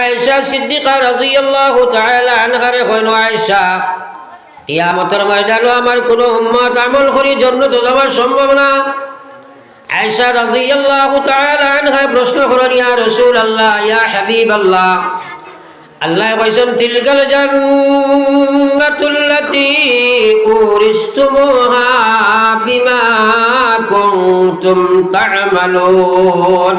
আয়েশা সিদ্দিকা রাদিয়াল্লাহু তাআলা আনহার কইন আয়েশা, কিয়ামতের ময়দানে আমার কোনো উম্মত আমল করি জান্নাতে যাওয়া সম্ভব না। আয়েশা রাদিয়াল্লাহু তাআলা আনহা প্রশ্ন করেন ইয়া রাসূলুল্লাহ, ইয়া হাবিবাল্লাহ। আল্লাহ কইছেন, তিলকাল জান্নাতুল্লাতী উরিস্তুমুহা বিমা কুনতুম তা'মালুন।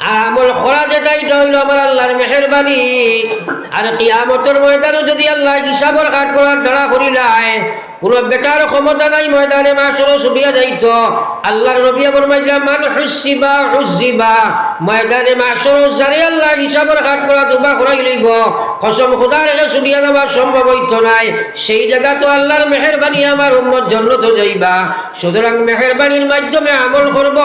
আমল করা যেটা এটা হইল আমার আল্লাহর মেহরবানি। আর কিয়ামতের ময়দানও যদি আল্লাহ হিসাবর কাঠ করার দ্বারা করিলায় কোন বেটার ক্ষমতা নাই ময়দানে মাসরও ছুটিয়া যাইত। আল্লাহর নবী ফরমাইলা মান হুসিবা হুসিবা। ময়দানে মাসরও জারি আল্লাহ হিসাবর কাট করা দুবা করাই লইব, কসম খোদার এলে ছুটিয়া যাওয়া সম্ভব হইত নাই। সেই জায়গা তো আল্লাহর মেহরবানি আমার উম্মত জন্নত যাইবা। সুতরাং মেহরবানির মাধ্যমে আমল করব,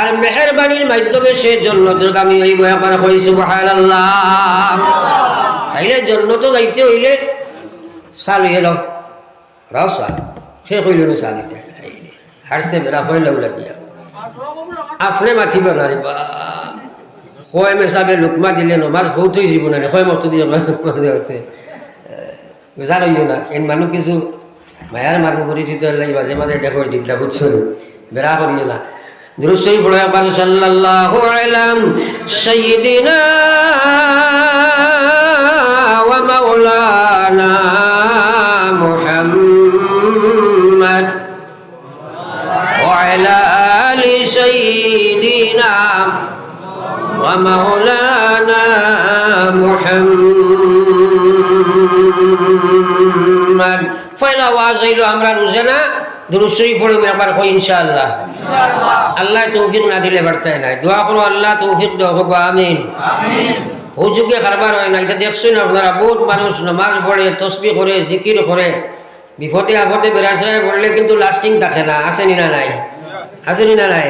আর মেহরবানির মাধ্যমে সে জন্নতগামী হইব একবার কই, সুবহানাল্লাহ। তাইলে জন্নত যাইতে হইলে সাল হইল। রাও সাল সে কইল না সাল দিতে হারছে বেড়া ফইল লাগিয়া আপনি মাথিব না রে বা কয় মেসাবে লুকমা দিলে নমাজ বহুতই জীবন আনে কয় মতো দিয়ে বুঝার হইও না এন মানুহ কিছু মায়ার মানুহ করি দিতে লাগি মাঝে মাঝে দেখো দিকটা বুঝছ বেড়া করিও না দুরুসই পড়ে আবার সাল্লাল্লাহু আলাইহি সাইয়্যিদিনা ওয়া মাওলানা মুহাম্মদ سيدنا ومولانا محمد فإلى وازيل أمر رزنا দুরুসই পড়ে একবার কই ইনশাআল্লাহ আল্লাহ তৌফিক না দিলে বাড়তে নাই দোয়া করো আল্লাহ তৌফিক দাও হোক আমিন ও যুগে কারবার হয় না এটা দেখছেন আপনারা বহুত মানুষ নমাজ পড়ে তসবি করে জিকির করে বিপদে আপদে বেড়াশায় পড়লে কিন্তু লাস্টিং থাকে না আসেনি না নাই আসেনি না নাই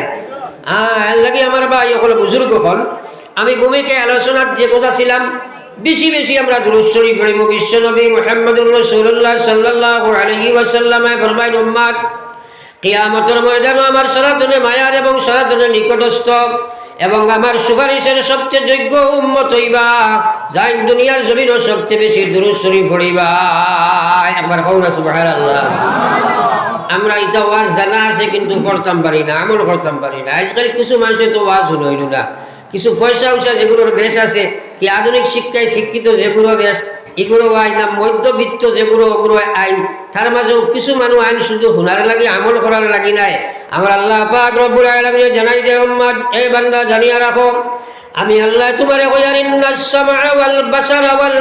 লাগি আমার বা হল বুজুর্গ হল আমি ভূমিকে আলোচনার যে কথা ছিলাম, বেশি বেশি আমরা দুরুশ্বরী পড়িব বিশ্ব নবী মোহাম্মদুর কিয়ামতের ময়দানও আমার সনাতনে মায়ার এবং সনাতনে নিকটস্থ এবং আমার সুপারিশের সবচেয়ে যোগ্য উম্মত হইবা। যাই দুনিয়ার জমিনও সবচেয়ে বেশি দুরুশ্বরী পড়িবা। একবার হও না, সুবহানাল্লাহ। আমরা এটা ওয়াজ জানা আছে, কিন্তু পড়তাম পারি না, আমল করতাম পারি না। আজকাল কিছু মানুষের তো ওয়াজ হইল না। কিছু পয়সা উষা যেগুলোর বেশ আছে, কি আধুনিক শিক্ষায় শিক্ষিত যেগুলো বেশ, এগুলো আইন, না মধ্যবিত্ত যেগুলো, ওগুলো আইন, তার মাঝেও কিছু মানুষ আইন শুধু হুনার লাগি, আমল করার লাগি নাই। আমার আল্লাহ পাক রব্বুল জানাই দে এই বান্দা, জানিয়া রাখো, আমি আল্লাহ তোমারে কইয়ার ইন্নাস সামআ ওয়াল বাসারা ওয়াল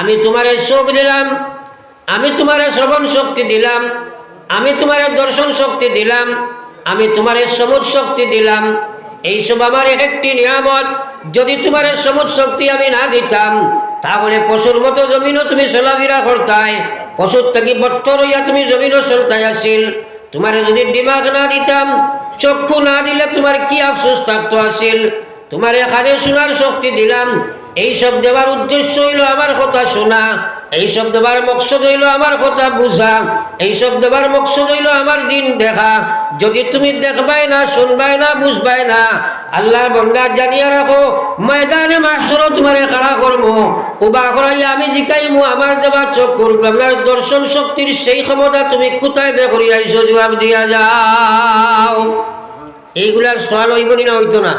আমি তোমারে চোখ দিলাম, আমি তোমারে শ্রবণ শক্তি দিলাম, আমি তোমারে দর্শন শক্তি দিলাম, আমি তোমারে সমুদ শক্তি দিলাম। এইসব আমার এক একটি নিয়ামত। যদি তোমার সমুদ শক্তি আমি না দিতাম, তাহলে পশুর মতো জমিনও তুমি চলাফেরা করতাই, পশুর থেকে বট্ট রইয়া তুমি জমিনও চলতাই আসিল। তোমার যদি দিমাগ না দিতাম, চক্ষু না দিলে তোমার কি আফসোস থাকতো আসিল। তোমার এখানে শোনার শক্তি দিলাম। এইসব দেওয়ার উদ্দেশ্য হইল আমার কথা শোনা। এইসব দেবার মকসদ হইল আমার কথা বুঝা। এইসব দেবার মকসদ হইল আমার দিন দেখা। যদি তুমি দেখবাই না, শুনবাই না, বুঝবাই না আল্লাহ বন্দা জানিয়া রাখো, ময়দানে মাসরও তোমার খাড়া করব উবা করাই আমি জিকাইমু, আমার দেবা চক্ষুর আপনার দর্শন শক্তির সেই ক্ষমতা তুমি কোথায় বে করিয়া আইসো জবাব দিয়া যাও। এইগুলার সোয়াল হইব না হইতো না।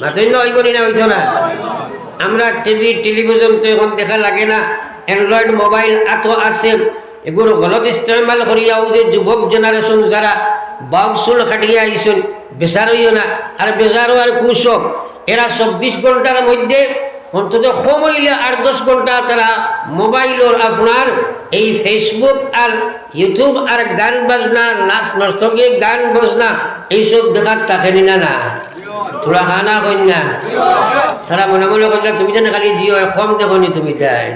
মাতন্য হইব না আমরা টিভি টেলিভিশন তো এখন দেখা লাগে না। অ্যান্ড্রয়েড মোবাইল এত আছে। এগুলো গলত ইস্তেমাল করিয়াও যে যুবক জেনারেশন যারা বাঘ চুল খাটিয়ে আইসুন বেচার না। আর বেচারও আর কুশক এরা চব্বিশ ঘণ্টার মধ্যে অন্তত হইলে আট দশ ঘণ্টা তারা মোবাইলর আপনার এই ফেসবুক আর ইউটিউব আর গান বাজনা নাচ নর্তকী গান বাজনা, এইসব দেখার থাকেনি না না তোরা হানা কন্যা। তারা মনে মনে তুমি খালি জিও কম তুমি তাই।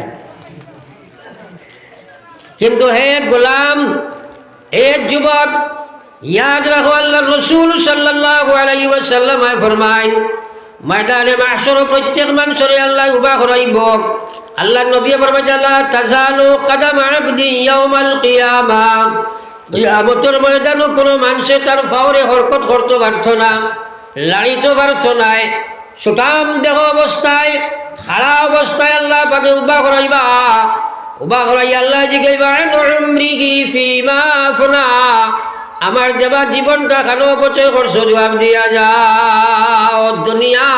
কিন্তু হে গোলাম হে যুবক, ইয়াদ রাখো আল্লাহ রসুল সাল্লাল্লাহু আলাইহি ওয়াসাল্লাম ফরমাইন ময়দানে মাহশর প্রত্যেক আল্লাহ উবা করাইব আল্লাহ নবী ফরমাই আল্লাহ তাজালু কদম আবদি ইয়াউমাল কিয়ামা। কিয়ামতের ময়দানে কোনো মানুষে তার ফাওরে হরকত করতে পারত না। লাড়িতে পারত নাই সুতাম দেহ অবস্থায় খাড়া অবস্থায় আল্লাহ পাকে উবা করাইবা উবা করাই আল্লাহ জিগাইবা উমরিহি ফিমা আফনা আমার দেবা জীবনটা খানো অপচয় করছো জবাব দিয়া যাও দুনিয়া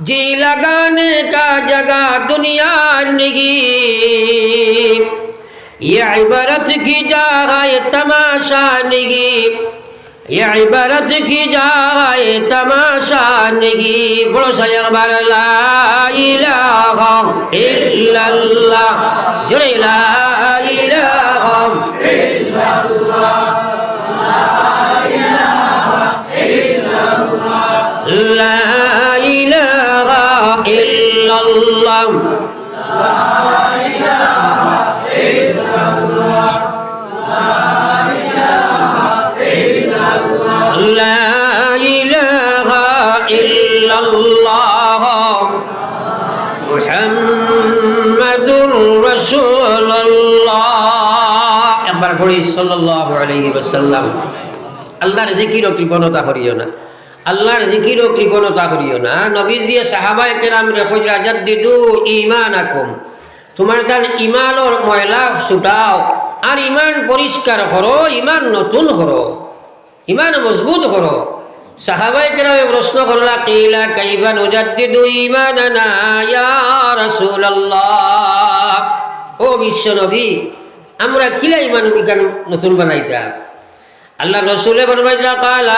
जी लगाने का जगह दुनिया निगी ये इबारत की जाए तमाशा निगी يا عبارتك جاي تماشى نجيب فرشا يا غبار لا إله إلا الله. يري لا إلا الله. لا إله إلا الله. ইল্লাল্লাহ। মুহাম্মাদুর রাসূলুল্লাহ। একবার পড়ি, সাল্লাল্লাহু আলাইহি ওয়াসাল্লাম। আল্লাহর জিকির ও কৃপণতা করিও না। আল্লাহর জিকির ও কৃপণতা করিও না। নবীজিয়ে সাহাবায়ে কেরাম রে জাদ্দিদু ঈমানাকুম। তোমার ময়লা ছুটাও। আর ইমান পরিষ্কার করো ইমান নতুন করো। ইমান মজবুত করো। সাহাবাই কেরামে প্রশ্ন করলা কাইবা আমরা কিলা নতুন বানাইতা আল্লাহ রসুলে ফরমাইলা কালা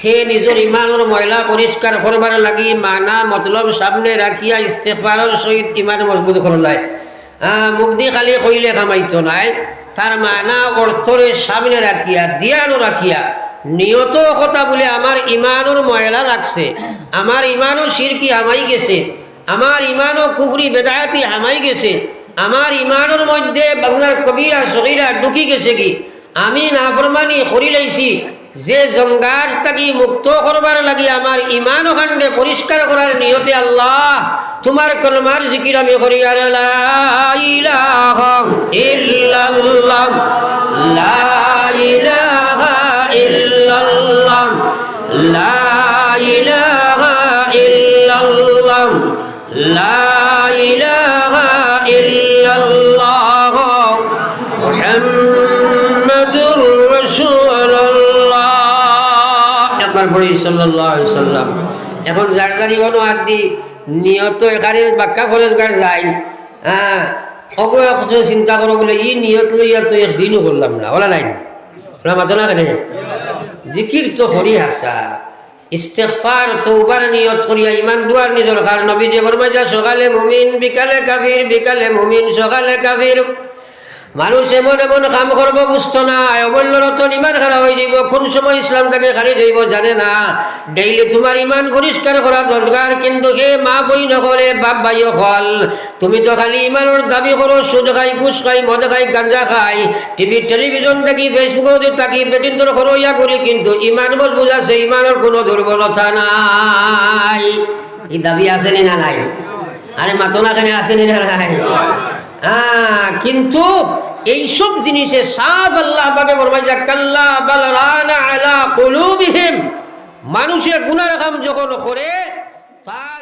সে নিজের ইমানের ময়লা পরিষ্কার করবার লাগি মানা মতলব সামনে রাখিয়া ইস্তেফারের সহিত ইমান মজবুত করলাই মুগ্ধি খালি কইলে কামাইতো নাই। তার মানা অর্থরে সামনে রাখিয়া দিয়ানো রাখিয়া, নিয়ত কথা বলে আমার ইমানোর ময়লা লাগছে আমার ইমানও সিরকি হামাই গেছে। আমার ইমানও কুফরি বেদায়াতি হামাই গেছে। আমার ইমানের মধ্যে আপনার কবিরা, সগিরা ঢুকি গেছে কি? আমি নাফরমানি করি লাইছি। যে জঙ্গার তাকে মুক্ত করবার লাগি আমার ইমান ওখানে পরিষ্কার করার নিয়তে আল্লাহ, তোমার কলমার জিকির আমি করি আর লা ইলাহা ইল্লাল্লাহ পড়ি সাল্লাম। এখন যার গাড়ি কোনো হাত দি নিয়ত এখানে বাক্কা খরচ যায়। হ্যাঁ কিছু চিন্তা করো বলে, ই নিয়ত লইয়া তো একদিনও করলাম না, ওলা নাই। মাতো না কেন? জিকির তো হরি হাসা ইস্তেগফার তৌবার নিয়ত করিয়া ইমান দুয়ার নি দরকার। নবী যে ফরমায় যা সকালে মুমিন, বিকালে কাফির, বিকালে মুমিন, সকালে কাফির। মানুষ এমন এমন কাম করব, বুঝতো না। অমূল্য রতন ইমান খারাপ হয়ে যাইব, কোন সময় ইসলাম তাকে খারি যাইব জানে না। ডেইলি তোমার ইমান পরিষ্কার করা দরকার, কিন্তু হে মা বই নকরে বাপ ভাই হল তুমি তো খালি ইমানের দাবি করো, সুদ খাই, ঘুষ খাই, মদ খাই, গাঞ্জা খাই। টিভি টেলিভিশন থাকি ফেসবুক থাকি বেটিন তোর করো ইয়া করি, কিন্তু ইমান মজবুত আছে, ইমানের কোনো দুর্বলতা নাই। এই দাবি আছে না নাই? আরে মাতনা খানে আছে না নাই? হ্যাঁ কিন্তু এইসব জিনিসে সাফ আল্লাহ পাকে ফরমাইছে কাল্লা বাল রানা আলা কুলুবিহিম। মানুষের কাম যখন করে তার